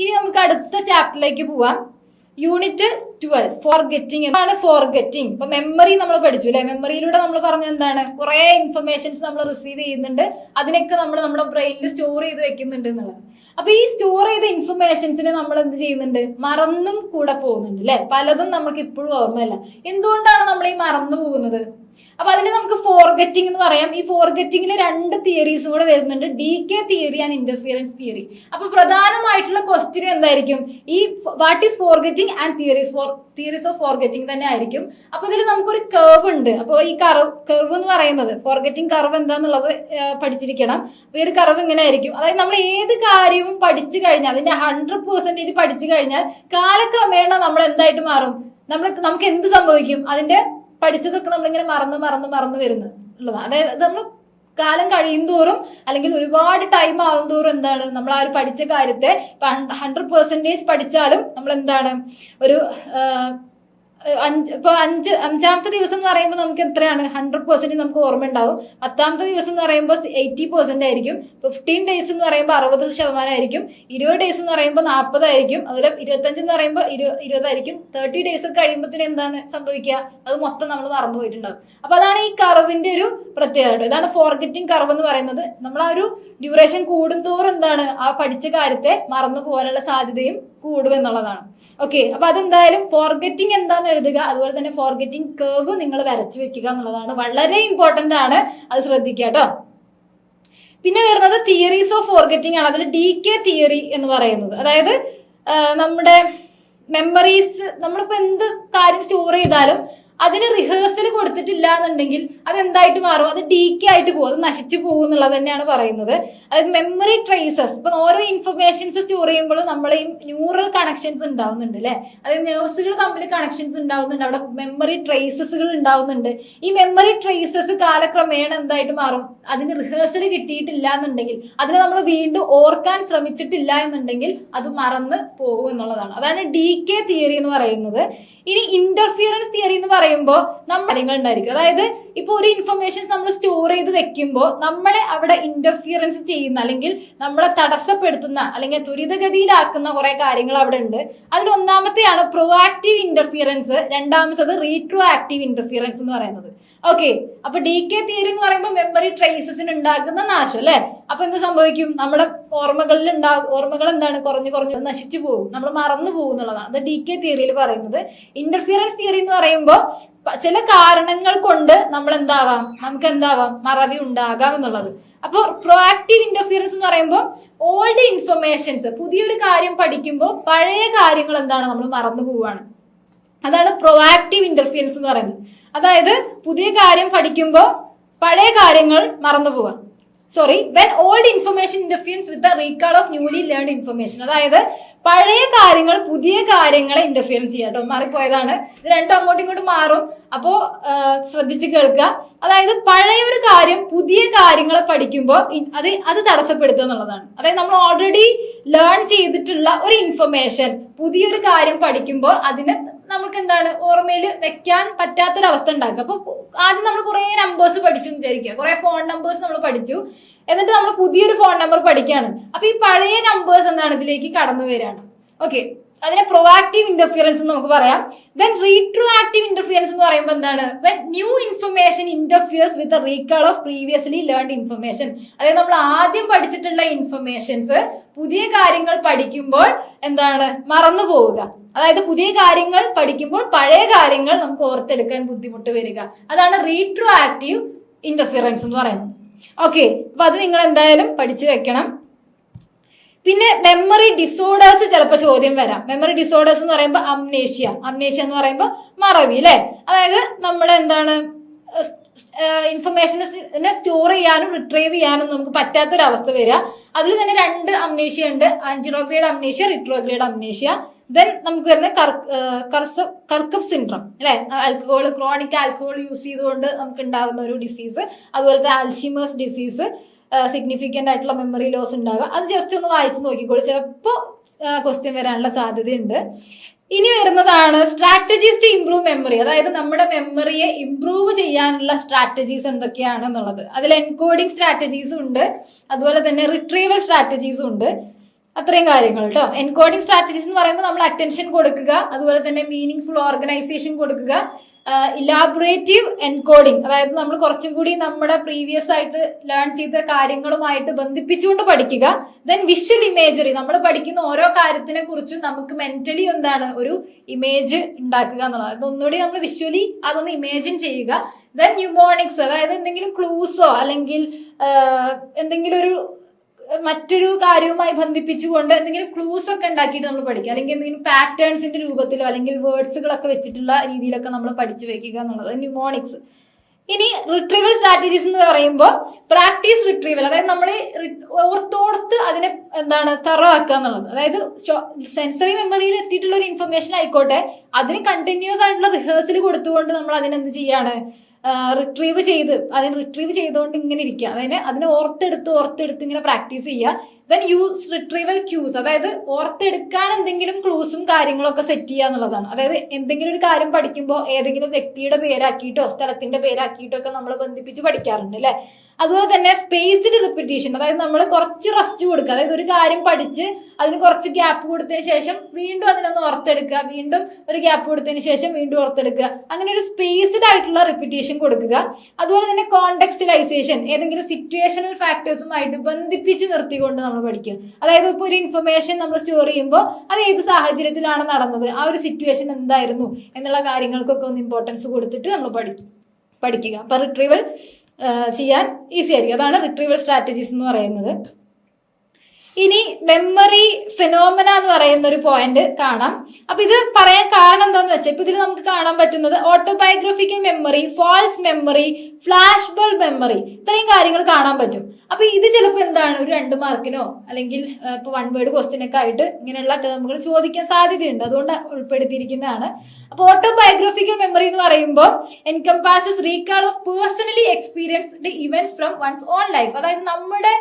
ഇനി നമുക്ക് അടുത്ത ചാപ്റ്ററിലേക്ക് പോവാം. യൂണിറ്റ് ട്വൽവ് ഫോർ ഗെറ്റിംഗ് എന്താണ് ഫോർ ഗെറ്റിംഗ് ഇപ്പൊ മെമ്മറി നമ്മൾ പഠിച്ചു അല്ലെ? മെമ്മറിയിലൂടെ നമ്മൾ പറഞ്ഞ എന്താണ്? കുറെ ഇൻഫർമേഷൻസ് നമ്മൾ റിസീവ് ചെയ്യുന്നുണ്ട്. അതിനൊക്കെ നമ്മൾ നമ്മുടെ ബ്രെയിനിൽ സ്റ്റോർ ചെയ്ത് വെക്കുന്നുണ്ട് എന്നുള്ളത്. അപ്പൊ ഈ സ്റ്റോർ ചെയ്ത ഇൻഫർമേഷൻസിനെ നമ്മൾ എന്ത് ചെയ്യുന്നുണ്ട്? മറന്നും കൂടെ പോകുന്നുണ്ട് അല്ലെ? പലതും നമുക്ക് ഇപ്പോഴും ഓർമ്മയില്ല. എന്തുകൊണ്ടാണ് നമ്മൾ ഈ മറന്നു പോകുന്നത്? അപ്പൊ അതിന് നമുക്ക് ഫോർഗറ്റിംഗ് എന്ന് പറയാം. ഈ ഫോർഗറ്റിംഗിൽ രണ്ട് തിയറീസ് കൂടെ വരുന്നുണ്ട്. Decay theory and interference theory അപ്പൊ പ്രധാനമായിട്ടുള്ള ക്വസ്റ്റ്യൻ എന്തായിരിക്കും? ഈ what is forgetting and theories for theories of forgetting തന്നെ ആയിരിക്കും. അപ്പൊ ഇതിൽ നമുക്കൊരു കർവ് ഉണ്ട്. അപ്പോൾ ഈ കർവ് കർവ് എന്ന് പറയുന്നത് ഫോർഗറ്റിംഗ് കർവ് എന്താന്നുള്ളത് പഠിച്ചിരിക്കണം. അപ്പൊ ഈ ഒരു കർവ് ഇങ്ങനെ ആയിരിക്കും. അതായത് നമ്മൾ ഏത് കാര്യവും പഠിച്ചു കഴിഞ്ഞാൽ അതിന്റെ ഹൺഡ്രഡ് പെർസെന്റേജ് പഠിച്ചു കഴിഞ്ഞാൽ കാലക്രമേണ നമ്മൾ എന്തായിട്ട് മാറും? നമ്മൾ നമുക്ക് എന്ത് സംഭവിക്കും? അതിന്റെ പഠിച്ചതൊക്കെ നമ്മളിങ്ങനെ മറന്ന് മറന്ന് മറന്ന് വരുന്നു ഉള്ളതാണ് അതായത് നമ്മൾ കാലം കഴിയും തോറും അല്ലെങ്കിൽ ഒരുപാട് ടൈം ആവും തോറും എന്താണ് നമ്മൾ ആ ഒരു പഠിച്ച കാര്യത്തെ ഹൺഡ്രഡ് പെർസെന്റേജ് പഠിച്ചാലും നമ്മൾ എന്താണ് ഒരു അഞ്ച് ഇപ്പൊ അഞ്ച് അഞ്ചാമത്തെ ദിവസം എന്ന് പറയുമ്പോൾ നമുക്ക് എത്രയാണ്? ഹൺഡ്രഡ് പെർസെന്റ് നമുക്ക് ഓർമ്മ ഉണ്ടാവും. പത്താമത്തെ ദിവസം എന്ന് പറയുമ്പോൾ എയ്റ്റി പെർസെന്റ് ആയിരിക്കും. ഫിഫ്റ്റീൻ ഡേയ്സ് എന്ന് പറയുമ്പോൾ അറുപത് ശതമാനം ആയിരിക്കും. ഇരുപത് ഡേയ്സ് എന്ന് പറയുമ്പോൾ നാൽപ്പതായിരിക്കും അതുപോലെ ഇരുപത്തഞ്ച് എന്ന് പറയുമ്പോൾ ഇരു ഇരുപതായിരിക്കും തേർട്ടി ഡേയ്സ് കഴിയുമ്പോഴത്തേന് എന്താണ് സംഭവിക്കുക? അത് മൊത്തം നമ്മൾ മറന്നു പോയിട്ടുണ്ടാവും. അപ്പൊ അതാണ് ഈ കറവിന്റെ ഒരു പ്രത്യേകത ഇതാണ് ഫോർഗറ്റിംഗ് കറവ് എന്ന് പറയുന്നത്. നമ്മൾ ആ ഒരു ഡ്യൂറേഷൻ കൂടുന്തോറും എന്താണ് ആ പഠിച്ച കാര്യത്തെ മറന്നു പോകാനുള്ള സാധ്യതയും കൂടും എന്നുള്ളതാണ്. ഓക്കെ അപ്പൊ അതെന്തായാലും ഫോർഗെറ്റിംഗ് എന്താന്ന് എഴുതുക അതുപോലെ തന്നെ ഫോർഗെറ്റിംഗ് കേവ് നിങ്ങൾ വരച്ചു വെക്കുക എന്നുള്ളതാണ് വളരെ ഇമ്പോർട്ടന്റ് ആണ്. അത് ശ്രദ്ധിക്കുക കേട്ടോ. പിന്നെ വരുന്നത് തിയറീസ് ഓഫ് ഫോർഗെറ്റിംഗ് ആണ്. അതിൽ ഡി കെ തിയറി എന്ന് പറയുന്നത്. അതായത് നമ്മുടെ മെമ്മറീസ് നമ്മളിപ്പോ എന്ത് കാര്യം സ്റ്റോർ ചെയ്താലും അതിന് റിഹേഴ്സൽ കൊടുത്തിട്ടില്ല എന്നുണ്ടെങ്കിൽ അത് എന്തായിട്ട് മാറും? അത് ഡി കെ ആയിട്ട് പോകും. അത് നശിച്ചു പോകും എന്നുള്ളത് തന്നെയാണ് പറയുന്നത്. അതായത് മെമ്മറി ട്രേസസ് ഇപ്പൊ ഓരോ ഇൻഫർമേഷൻസ് സ്റ്റോർ ചെയ്യുമ്പോഴും നമ്മൾ ഈ ന്യൂറൽ കണക്ഷൻസ് ഉണ്ടാവുന്നുണ്ട് അല്ലെ അതായത് നേഴ്സുകൾ തമ്മിൽ കണക്ഷൻസ് ഉണ്ടാവുന്നുണ്ട്. അവിടെ മെമ്മറി ട്രേസസുകൾ ഉണ്ടാവുന്നുണ്ട്. ഈ മെമ്മറി ട്രേസസ് കാലക്രമേണ എന്തായിട്ട് മാറും? അതിന് റിഹേഴ്സൽ കിട്ടിയിട്ടില്ല എന്നുണ്ടെങ്കിൽ അതിനെ നമ്മൾ വീണ്ടും ഓർക്കാൻ ശ്രമിച്ചിട്ടില്ല എന്നുണ്ടെങ്കിൽ അത് മറന്ന് പോകും എന്നുള്ളതാണ്. അതാണ് ഡി കെ തിയറി എന്ന് പറയുന്നത്. ഇനി ഇന്റർഫിയറൻസ് തിയറി എന്ന് പറയുമ്പോൾ നമ്മൾ കാര്യങ്ങൾ ഉണ്ടായിരിക്കും. അതായത് ഇപ്പൊ ഒരു ഇൻഫർമേഷൻസ് നമ്മൾ സ്റ്റോർ ചെയ്ത് വെക്കുമ്പോൾ നമ്മളെ അവിടെ ഇന്റർഫിയറൻസ് ചെയ്യുന്ന അല്ലെങ്കിൽ നമ്മളെ തടസ്സപ്പെടുത്തുന്ന അല്ലെങ്കിൽ ത്വരിതഗതിയിലാക്കുന്ന കുറെ കാര്യങ്ങൾ അവിടെ ഉണ്ട് അതിൽ ഒന്നാമത്തെയാണ് പ്രൊആക്റ്റീവ് ഇന്റർഫിയറൻസ് രണ്ടാമത്തത് റീട്രോ ആക്റ്റീവ് ഇന്റർഫിയറൻസ് എന്ന് പറയുന്നത്. ഓക്കെ അപ്പൊ ഡി കെ തിയറി എന്ന് പറയുമ്പോൾ മെമ്മറി ട്രേസസിന് ഉണ്ടാക്കുന്ന നാശം അല്ലെ? അപ്പൊ എന്ത് സംഭവിക്കും? നമ്മുടെ ഓർമ്മകളിൽ ഉണ്ടാകും ഓർമ്മകൾ എന്താണ്? കുറഞ്ഞു കുറഞ്ഞു നശിച്ചു പോകും. നമ്മൾ മറന്നു പോകും എന്നുള്ളതാണ്. അത് ഡി കെ തിയറിയിൽ പറയുന്നത്. ഇന്റർഫിയറൻസ് തിയറി എന്ന് പറയുമ്പോൾ ചില കാരണങ്ങൾ കൊണ്ട് നമ്മൾ എന്താവാം? നമുക്ക് എന്താവാം? മറവി ഉണ്ടാകാം എന്നുള്ളത്. അപ്പോൾ പ്രൊആക്റ്റീവ് ഇന്റർഫിയറൻസ് എന്ന് പറയുമ്പോൾ ഓൾഡ് ഇൻഫർമേഷൻസ് പുതിയൊരു കാര്യം പഠിക്കുമ്പോൾ പഴയ കാര്യങ്ങൾ എന്താണ് നമ്മൾ മറന്നു പോവുകയാണ്. അതാണ് പ്രൊആക്റ്റീവ് ഇന്റർഫിയറൻസ് എന്ന് പറയുന്നത്. അതായത് പുതിയ കാര്യം പഠിക്കുമ്പോൾ പഴയ കാര്യങ്ങൾ മറന്നു പോവുക. Sorry when old information interferes with the recall of newly learned information അതായത് പഴയ കാര്യങ്ങൾ പുതിയ കാര്യങ്ങളെ ഇന്റർഫിയറൻസ് ചെയ്യാം കേട്ടോ മാറിപ്പോയതാണ്. ഇത് രണ്ടും അങ്ങോട്ടും ഇങ്ങോട്ടും മാറും. അപ്പോ ശ്രദ്ധിച്ച് കേൾക്കുക. അതായത് പഴയ ഒരു കാര്യം പുതിയ കാര്യങ്ങളെ പഠിക്കുമ്പോൾ അത് അത് തടസ്സപ്പെടുത്തുക എന്നുള്ളതാണ്. അതായത് നമ്മൾ ഓൾറെഡി ലേൺ ചെയ്തിട്ടുള്ള ഒരു ഇൻഫർമേഷൻ പുതിയൊരു കാര്യം പഠിക്കുമ്പോൾ അതിനെ നമുക്ക് എന്താണ് ഓർമ്മയിൽ വെക്കാൻ പറ്റാത്തൊരവസ്ഥ ഉണ്ടാക്കുക. അപ്പൊ ആദ്യം നമ്മൾ കുറെ നമ്പേഴ്സ് പഠിച്ചു വിചാരിക്കുക. കുറെ ഫോൺ നമ്പേഴ്സ് നമ്മൾ പഠിച്ചു. എന്നിട്ട് നമ്മൾ പുതിയൊരു ഫോൺ നമ്പർ പഠിക്കുകയാണ്. അപ്പൊ ഈ പഴയ നമ്പേഴ്സ് എന്താണ് ഇതിലേക്ക് കടന്നു വരികയാണ്. ഓക്കെ അതിനെ പ്രൊവാക്റ്റീവ് ഇന്റർഫിയറൻസ് എന്ന് നമുക്ക് പറയാം. ദെൻ റീട്രോ ആക്റ്റീവ് ഇന്റർഫിയറൻസ് എന്ന് പറയുമ്പോൾ എന്താണ്? When new information interferes with recall of previously learned information അതായത് നമ്മൾ ആദ്യം പഠിച്ചിട്ടുള്ള ഇൻഫർമേഷൻസ് പുതിയ കാര്യങ്ങൾ പഠിക്കുമ്പോൾ എന്താണ്? മറന്നു പോവുക. അതായത് പുതിയ കാര്യങ്ങൾ പഠിക്കുമ്പോൾ പഴയ കാര്യങ്ങൾ നമുക്ക് ഓർത്തെടുക്കാൻ ബുദ്ധിമുട്ട് വരിക. അതാണ് റീട്രോ ആക്റ്റീവ് ഇന്റർഫിയറൻസ് എന്ന് പറയുന്നത്. ഓക്കെ അപ്പൊ അത് നിങ്ങൾ എന്തായാലും പഠിച്ചു വെക്കണം. പിന്നെ മെമ്മറി ഡിസോർഡേഴ്സ് ചിലപ്പോൾ ചോദ്യം വരാം. മെമ്മറി ഡിസോർഡേഴ്സ് എന്ന് പറയുമ്പോൾ അംനേഷ്യ അംനേഷ്യ എന്ന് പറയുമ്പോൾ മറവി അല്ലെ അതായത് നമ്മുടെ എന്താണ് ഇൻഫർമേഷനെ സ്റ്റോർ ചെയ്യാനും റിട്രീവ് ചെയ്യാനും നമുക്ക് പറ്റാത്തൊരവസ്ഥ വരിക അതിൽ തന്നെ രണ്ട് അംനേഷ്യ ഉണ്ട്. Anterograde amnesia retrograde amnesia then നമുക്ക് വരുന്ന കർക്കപ് സിൻഡ്രം അല്ലെ ആൽക്കഹോൾ ക്രോണിക് ആൽക്കഹോൾ യൂസ് ചെയ്തുകൊണ്ട് നമുക്ക് ഉണ്ടാകുന്ന ഒരു ഡിസീസ് അതുപോലത്തെ ആൽഷിമേഴ്സ് ഡിസീസ് സിഗ്നിഫിക്കന്റ് ആയിട്ടുള്ള മെമ്മറി ലോസ് ഉണ്ടാവുക. അത് ജസ്റ്റ് ഒന്ന് വായിച്ച് നോക്കിക്കോളൂ. ചിലപ്പോൾ ക്വസ്റ്റ്യൻ വരാനുള്ള സാധ്യതയുണ്ട്. ഇനി വരുന്നതാണ് സ്ട്രാറ്റജീസ് ടു ഇംപ്രൂവ് മെമ്മറി അതായത് നമ്മുടെ മെമ്മറിയെ ഇംപ്രൂവ് ചെയ്യാനുള്ള സ്ട്രാറ്റജീസ് എന്തൊക്കെയാണ് എന്നുള്ളത് അതിൽ എൻകോഡിംഗ് സ്ട്രാറ്റജീസും ഉണ്ട്. അതുപോലെ തന്നെ റിട്രീവൽ സ്ട്രാറ്റജീസും ഉണ്ട്. അത്രയും കാര്യങ്ങൾ കേട്ടോ എൻകോഡിംഗ് സ്ട്രാറ്റജീസ് എന്ന് പറയുമ്പോൾ നമ്മൾ അറ്റൻഷൻ കൊടുക്കുക. അതുപോലെ തന്നെ മീനിങ് ഫുൾ ഓർഗനൈസേഷൻ കൊടുക്കുക. ഇലാബറേറ്റീവ് എൻകോഡിംഗ് അതായത് നമ്മൾ കുറച്ചും കൂടി നമ്മുടെ പ്രീവിയസ് ആയിട്ട് ലേൺ ചെയ്ത കാര്യങ്ങളുമായിട്ട് ബന്ധിപ്പിച്ചുകൊണ്ട് പഠിക്കുക. ദെൻ വിഷ്വൽ ഇമേജറി നമ്മൾ പഠിക്കുന്ന ഓരോ കാര്യത്തിനെ കുറിച്ചും നമുക്ക് മെന്റലി എന്താണ് ഒരു ഇമേജ് ഉണ്ടാക്കുക എന്നുള്ളത് അത് ഒന്നുകൂടി നമ്മൾ വിഷ്വലി അതൊന്ന് ഇമേജിൻ ചെയ്യുക. ദെൻ ന്യൂമോണിക്സ് അതായത് എന്തെങ്കിലും ക്ലൂസോ അല്ലെങ്കിൽ എന്തെങ്കിലും ഒരു മറ്റൊരു കാര്യവുമായി ബന്ധിപ്പിച്ചുകൊണ്ട് എന്തെങ്കിലും ക്ലൂസ് ഒക്കെ ഉണ്ടാക്കിയിട്ട് നമ്മൾ പഠിക്കുക. അല്ലെങ്കിൽ എന്തെങ്കിലും പാറ്റേൺസിന്റെ രൂപത്തിലോ അല്ലെങ്കിൽ വേർഡ്സുകളൊക്കെ വെച്ചിട്ടുള്ള രീതിയിലൊക്കെ നമ്മൾ പഠിച്ചു വെക്കുക എന്നുള്ളത് ന്യൂമോണിക്സ് ഇനി റിട്രീവൽ സ്ട്രാറ്റജീസ് എന്ന് പറയുമ്പോൾ പ്രാക്ടീസ് റിട്രീവൽ അതായത് നമ്മൾ ഓർത്തോർത്ത് അതിനെ എന്താണ് തറവാക്കുക എന്നുള്ളത്. അതായത് സെൻസറി മെമ്മറിയിൽ എത്തിയിട്ടുള്ള ഒരു ഇൻഫർമേഷൻ ആയിക്കോട്ടെ അതിന് കണ്ടിന്യൂസ് ആയിട്ടുള്ള റിഹേഴ്സൽ കൊടുത്തുകൊണ്ട് നമ്മൾ അതിനെന്ത് ചെയ്യാണ്? റിട്രീവ് ചെയ്ത് അതിന് റിട്രീവ് ചെയ്തുകൊണ്ട് ഇങ്ങനെ ഇരിക്കുക അതായത് അതിനെ ഓർത്തെടുത്ത് ഓർത്തെടുത്ത് ഇങ്ങനെ പ്രാക്ടീസ് ചെയ്യുക ദെൻ യൂസ് റിട്രീവൽ ക്യൂസ് അതായത് ഓർത്തെടുക്കാൻ എന്തെങ്കിലും ക്ലൂസും കാര്യങ്ങളൊക്കെ സെറ്റ് ചെയ്യുക എന്നുള്ളതാണ്. അതായത് എന്തെങ്കിലും ഒരു കാര്യം പഠിക്കുമ്പോൾ ഏതെങ്കിലും വ്യക്തിയുടെ പേരാക്കിയിട്ടോ സ്ഥലത്തിന്റെ പേരാക്കിയിട്ടോ ഒക്കെ നമ്മൾ ബന്ധിപ്പിച്ച് പഠിക്കാറുണ്ട് അല്ലെ? അതുപോലെ തന്നെ സ്പേസ്ഡ് റിപ്പീറ്റേഷൻ അതായത് നമ്മൾ കുറച്ച് റെസ്റ്റ് കൊടുക്കുക. അതായത് ഒരു കാര്യം പഠിച്ച് അതിന് കുറച്ച് ഗ്യാപ്പ് കൊടുത്തതിന് ശേഷം വീണ്ടും അതിനൊന്ന് ഓർത്തെടുക്കുക. വീണ്ടും ഒരു ഗ്യാപ്പ് കൊടുത്തതിന് ശേഷം വീണ്ടും ഓർത്തെടുക്കുക. അങ്ങനെ ഒരു സ്പേസ്ഡ് ആയിട്ടുള്ള റിപ്പീറ്റേഷൻ കൊടുക്കുക. അതുപോലെ തന്നെ കോണ്ടെക്സ്റ്റലൈസേഷൻ ഏതെങ്കിലും സിറ്റുവേഷണൽ ഫാക്ടേഴ്സുമായിട്ട് ബന്ധിപ്പിച്ച് നിർത്തിക്കൊണ്ട് നമ്മൾ പഠിക്കുക. അതായത് ഇപ്പോൾ ഒരു ഇൻഫർമേഷൻ നമ്മൾ സ്റ്റോർ ചെയ്യുമ്പോൾ അത് ഏത് സാഹചര്യത്തിലാണ് നടന്നത്? ആ ഒരു സിറ്റുവേഷൻ എന്തായിരുന്നു? എന്നുള്ള കാര്യങ്ങൾക്കൊക്കെ ഒന്ന് ഇമ്പോർട്ടൻസ് കൊടുത്തിട്ട് നമ്മൾ പഠിക്കും പഠിക്കുക. അപ്പൊ റിട്രീവൽ ചെയ്യാൻ ഈസി ആയിരിക്കും. അതാണ് റിട്രീവൽ സ്ട്രാറ്റജീസ് എന്ന് പറയുന്നത്. ഇനി മെമ്മറി ഫിനോമന എന്ന് പറയുന്ന ഒരു പോയിന്റ് കാണാം. അപ്പൊ ഇത് പറയാൻ കാരണം എന്താന്ന് വെച്ചാൽ ഇപ്പൊ ഇതിൽ നമുക്ക് കാണാൻ പറ്റുന്നത് autobiographical memory false memory flash bulb memory ഇത്രയും കാര്യങ്ങൾ കാണാൻ പറ്റും. അപ്പൊ ഇത് ചിലപ്പോൾ എന്താണ്? ഒരു രണ്ട് മാർക്കിനോ അല്ലെങ്കിൽ ഇപ്പൊ വൺ വേർഡ് ക്വസ്റ്റ്യൻ ഒക്കെ ആയിട്ട് ഇങ്ങനെയുള്ള ടേമുകൾ ചോദിക്കാൻ സാധ്യതയുണ്ട്. അതുകൊണ്ട് ഉൾപ്പെടുത്തിയിരിക്കുന്നതാണ്. അപ്പൊ ഓട്ടോബയോഗ്രഫിക്കൽ മെമ്മറി എന്ന് പറയുമ്പോൾ encompasses recall of personally experienced events from one's own life അതായത് നമ്മുടെ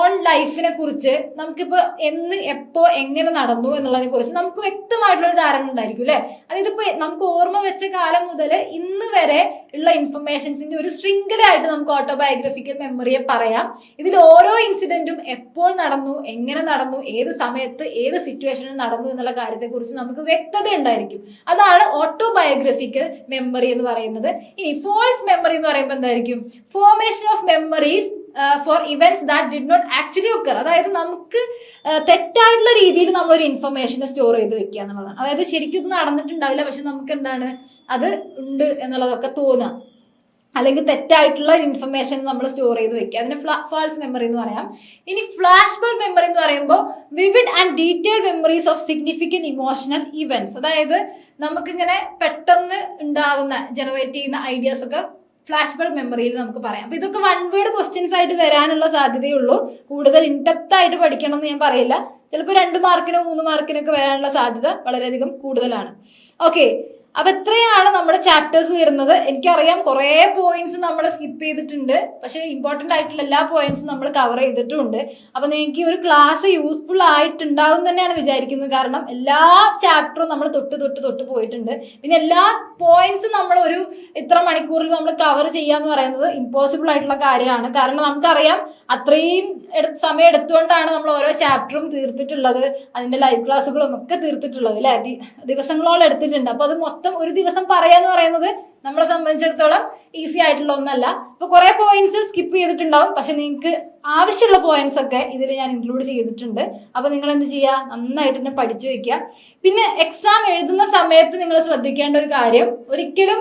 ഓൺ ലൈഫിനെ കുറിച്ച് നമുക്കിപ്പോ എന്ന് എപ്പോ എങ്ങനെ നടന്നു എന്നുള്ളതിനെ കുറിച്ച് നമുക്ക് വ്യക്തമായിട്ടുള്ള ഒരു ധാരണ ഉണ്ടായിരിക്കും അല്ലെ? അതായത് ഇപ്പൊ നമുക്ക് ഓർമ്മ വെച്ച കാലം മുതൽ ഇന്ന് വരെ ഉള്ള ഇൻഫർമേഷൻസിന്റെ ഒരു ശൃംഖലയായിട്ട് നമുക്ക് ഓട്ടോബയോഗ്രഫിക്കൽ മെമ്മറിയെ പറയാം. ഇതിൽ ഓരോ ഇൻസിഡന്റും എപ്പോൾ നടന്നു എങ്ങനെ നടന്നു ഏത് സമയത്ത് ഏത് സിറ്റുവേഷനിൽ നടന്നു എന്നുള്ള കാര്യത്തെ കുറിച്ച് നമുക്ക് വ്യക്തത ഉണ്ടായിരിക്കും. അതാണ് ഓട്ടോബയോഗ്രഫിക്കൽ മെമ്മറി എന്ന് പറയുന്നത്. ഇനി ഫോൾസ് മെമ്മറി എന്ന് പറയുമ്പോൾ എന്തായിരിക്കും? Formation of memories for events that did not actually occur അതായത് നമുക്ക് തെറ്റായിട്ടുള്ള രീതിയിൽ നമ്മൾ ഒരു ഇൻഫർമേഷൻ സ്റ്റോർ ചെയ്ത് വെക്കുക എന്നുള്ളതാണ്. അതായത് ശരിക്കും ഒന്നും നടന്നിട്ടുണ്ടാവില്ല. പക്ഷെ നമുക്ക് എന്താണ്? അത് ഉണ്ട് എന്നുള്ളതൊക്കെ തോന്നാം. അല്ലെങ്കിൽ തെറ്റായിട്ടുള്ള ഇൻഫർമേഷൻ നമ്മൾ സ്റ്റോർ ചെയ്ത് വെക്കുക. അതിന് ഫാൾസ് മെമ്മറി എന്ന് പറയാം. ഇനി ഫ്ലാഷ് ബൾബ് മെമ്മറി എന്ന് പറയുമ്പോൾ vivid and detailed memories of significant emotional events അതായത് നമുക്കിങ്ങനെ പെട്ടെന്ന് ഉണ്ടാകുന്ന ജനറേറ്റ് ചെയ്യുന്ന ഐഡിയാസ് ഒക്കെ ഫ്ലാഷ് ബൾബ് മെമ്മറിയിൽ നമുക്ക് പറയാം. അപ്പൊ ഇതൊക്കെ വൺ വേർഡ് ക്വസ്റ്റ്യൻസ് ആയിട്ട് വരാനുള്ള സാധ്യതയുള്ളൂ. കൂടുതൽ ഇൻഡെപ്ത് ആയിട്ട് പഠിക്കണം എന്ന് ഞാൻ പറയില്ല. ചിലപ്പോൾ രണ്ട് മാർക്കിനോ മൂന്ന് മാർക്കിനോ ഒക്കെ വരാനുള്ള സാധ്യത വളരെയധികം കൂടുതലാണ്. ഓക്കെ അപ്പൊ ഇത്രയാണ് നമ്മുടെ ചാപ്റ്റേഴ്സ് വരുന്നത്. എനിക്കറിയാം കുറെ പോയിന്റ്സ് നമ്മൾ സ്കിപ്പ് ചെയ്തിട്ടുണ്ട്. പക്ഷെ ഇമ്പോർട്ടന്റ് ആയിട്ടുള്ള എല്ലാ പോയിന്റ്സും നമ്മൾ കവർ ചെയ്തിട്ടുണ്ട്. അപ്പൊ നിങ്ങൾക്ക് ഒരു ക്ലാസ് യൂസ്ഫുൾ ആയിട്ടുണ്ടാവും തന്നെയാണ് വിചാരിക്കുന്നത്. കാരണം എല്ലാ ചാപ്റ്ററും നമ്മൾ തൊട്ട് തൊട്ട് തൊട്ട് പോയിട്ടുണ്ട്. പിന്നെ എല്ലാ പോയിന്റ്സും നമ്മൾ ഒരു ഇത്ര മണിക്കൂറിൽ നമ്മൾ കവർ ചെയ്യാന്ന് പറയുന്നത് ഇമ്പോസിബിൾ ആയിട്ടുള്ള കാര്യമാണ്. കാരണം നമുക്കറിയാം അത്രയും സമയം എടുത്തുകൊണ്ടാണ് നമ്മൾ ഓരോ ചാപ്റ്ററും തീർത്തിട്ടുള്ളത്. അതിന്റെ ലൈവ് ക്ലാസ്സുകളും ഒക്കെ തീർത്തിട്ടുള്ളത് അല്ലെ? ദിവസങ്ങളോളം എടുത്തിട്ടുണ്ട്. അപ്പൊ അത് മൊത്തം ഒരു ദിവസം പറയാന്ന് പറയുന്നത് നമ്മളെ സംബന്ധിച്ചിടത്തോളം ഈസി ആയിട്ടുള്ള ഒന്നല്ല. അപ്പൊ കുറെ പോയിന്റ്സ് സ്കിപ്പ് ചെയ്തിട്ടുണ്ടാവും. പക്ഷെ നിങ്ങൾക്ക് ആവശ്യമുള്ള പോയിന്റ്സ് ഒക്കെ ഇതിൽ ഞാൻ ഇൻക്ലൂഡ് ചെയ്തിട്ടുണ്ട്. അപ്പൊ നിങ്ങൾ എന്ത് ചെയ്യുക നന്നായിട്ട് തന്നെ പഠിച്ചു വെക്കുക പിന്നെ എക്സാം എഴുതുന്ന സമയത്ത് നിങ്ങൾ ശ്രദ്ധിക്കേണ്ട ഒരു കാര്യം ഒരിക്കലും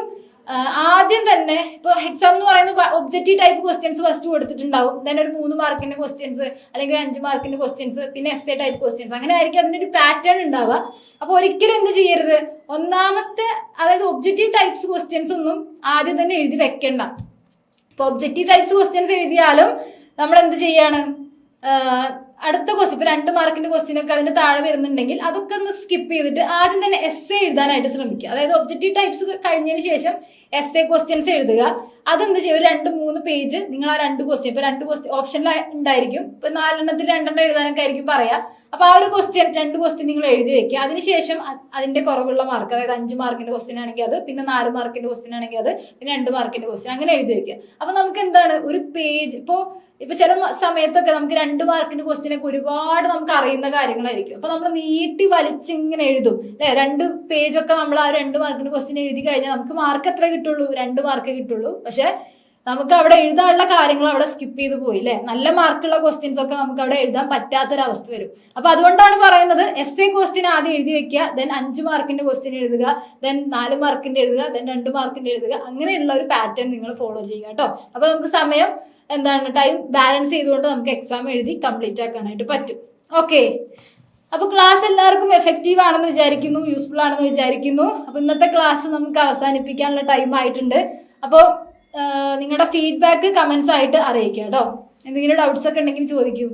ആദ്യം തന്നെ ഇപ്പൊ എക്സാം എന്ന് പറയുന്നത് ഒബ്ജക്റ്റീവ് ടൈപ്പ് ക്വസ്റ്റ്യൻസ് ഫസ്റ്റ് കൊടുത്തിട്ടുണ്ടാവും. ദെൻ ഒരു മൂന്ന് മാർക്കിന്റെ ക്വസ്റ്റ്യൻസ് അല്ലെങ്കിൽ ഒരു അഞ്ച് മാർക്കിന്റെ ക്വസ്റ്റ്യൻസ് പിന്നെ എസ് എ ടൈപ്പ് ക്വസ്റ്റ്യൻസ് അങ്ങനെ ആയിരിക്കും അതിന്റെ ഒരു പാറ്റേൺ ഉണ്ടാവുക. അപ്പൊ ഒരിക്കലും എന്ത് ചെയ്യരുത്? ഒന്നാമത്തെ അതായത് ഒബ്ജക്റ്റീവ് ടൈപ്സ് ക്വസ്റ്റ്യൻസ് ഒന്നും ആദ്യം തന്നെ എഴുതി വെക്കണ്ട. ഇപ്പൊ ഒബ്ജക്റ്റീവ് ടൈപ്സ് ക്വസ്റ്റ്യൻസ് എഴുതിയാലും നമ്മൾ എന്ത് ചെയ്യാണ്? അടുത്ത ക്വസ്റ്റ്യൻ ഇപ്പൊ രണ്ട് മാർക്കിന്റെ ക്വസ്റ്റ്യൻ ഒക്കെ അതിന്റെ താഴെ വരുന്നുണ്ടെങ്കിൽ അതൊക്കെ ഒന്ന് സ്കിപ്പ് ചെയ്തിട്ട് ആദ്യം തന്നെ എസ് എഴുതാനായിട്ട് ശ്രമിക്കുക. അതായത് ഒബ്ജക്റ്റീവ് ടൈപ്സ് കഴിഞ്ഞതിന് ശേഷം എസ് എ ക്വസ്റ്റ്യൻസ് എഴുതുക. അതെന്ത് ചെയ്യും? ഒരു രണ്ട് മൂന്ന് പേജ് നിങ്ങൾ ആ രണ്ട് ക്വസ്റ്റ്യൻ ഇപ്പൊ രണ്ട് ക്വസ്റ്റ്യൻ ഓപ്ഷനിൽ ഉണ്ടായിരിക്കും. ഇപ്പൊ നാലെണ്ണത്തിൽ രണ്ടെണ്ണം എഴുതാനൊക്കെ ആയിരിക്കും പറയാ. അപ്പൊ ആ ഒരു ക്വസ്റ്റ്യൻ രണ്ട് ക്വസ്റ്റ്യൻ നിങ്ങൾ എഴുതി വെക്കുക. അതിനുശേഷം അതിന്റെ കുറവുള്ള മാർക്ക് അതായത് അഞ്ച് മാർക്കിന്റെ ക്വസ്റ്റ്യൻ ആണെങ്കിൽ അത് പിന്നെ നാല് മാർക്കിന്റെ ക്വസ്റ്റ്യൻ ആണെങ്കിൽ അത് പിന്നെ രണ്ട് മാർക്കിന്റെ ക്വസ്റ്റ്യൻ അങ്ങനെ എഴുതി വെക്കുക. അപ്പൊ നമുക്ക് എന്താണ്? ഒരു പേജ് ഇപ്പോ ഇപ്പൊ ചില സമയത്തൊക്കെ നമുക്ക് രണ്ട് മാർക്കിന്റെ ക്വസ്റ്റ്യൻ ഒക്കെ ഒരുപാട് നമുക്ക് അറിയുന്ന കാര്യങ്ങളായിരിക്കും. അപ്പൊ നമ്മൾ നീട്ടി വലിച്ചിങ്ങനെ എഴുതും അല്ലെ? രണ്ട് പേജൊക്കെ നമ്മൾ ആ രണ്ട് മാർക്കിന്റെ ക്വസ്റ്റ്യൻ എഴുതി കഴിഞ്ഞാൽ നമുക്ക് മാർക്ക് എത്ര കിട്ടുള്ളൂ? രണ്ട് മാർക്ക് കിട്ടുള്ളൂ. പക്ഷെ നമുക്ക് അവിടെ എഴുതാനുള്ള കാര്യങ്ങൾ അവിടെ സ്കിപ്പ് ചെയ്തു പോയി അല്ലെ? നല്ല മാർക്കുള്ള ക്വസ്റ്റ്യൻസ് ഒക്കെ നമുക്ക് അവിടെ എഴുതാൻ പറ്റാത്തൊരവസ്ഥ വരും. അപ്പൊ അതുകൊണ്ടാണ് പറയുന്നത് എസ് എ ക്വസ്റ്റ്യൻ ആദ്യം എഴുതി വെക്കുക ദെൻ അഞ്ച് മാർക്കിന്റെ ക്വസ്റ്റ്യൻ എഴുതുക ദെൻ നാല് മാർക്കിന്റെ എഴുതുക ദെൻ രണ്ട് മാർക്കിന്റെ എഴുതുക അങ്ങനെയുള്ള ഒരു പാറ്റേൺ നിങ്ങൾ ഫോളോ ചെയ്യുക കേട്ടോ അപ്പൊ നമുക്ക് സമയം എന്താണ് ടൈം ബാലൻസ് ചെയ്തുകൊണ്ട് നമുക്ക് എക്സാം എഴുതി കംപ്ലീറ്റ് ആക്കാനായിട്ട് പറ്റും. ഓക്കെ അപ്പൊ ക്ലാസ് എല്ലാവർക്കും എഫക്റ്റീവ് ആണെന്ന് വിചാരിക്കുന്നു യൂസ്ഫുൾ ആണെന്ന് വിചാരിക്കുന്നു. അപ്പൊ ഇന്നത്തെ ക്ലാസ് നമുക്ക് അവസാനിപ്പിക്കാനുള്ള ടൈം ആയിട്ടുണ്ട്. അപ്പോൾ നിങ്ങളുടെ ഫീഡ്ബാക്ക് കമന്റ്സ് ആയിട്ട് അറിയിക്കുക കേട്ടോ എന്തെങ്കിലും ഡൗട്ട്സ് ഒക്കെ ഉണ്ടെങ്കിൽ ചോദിക്കൂ.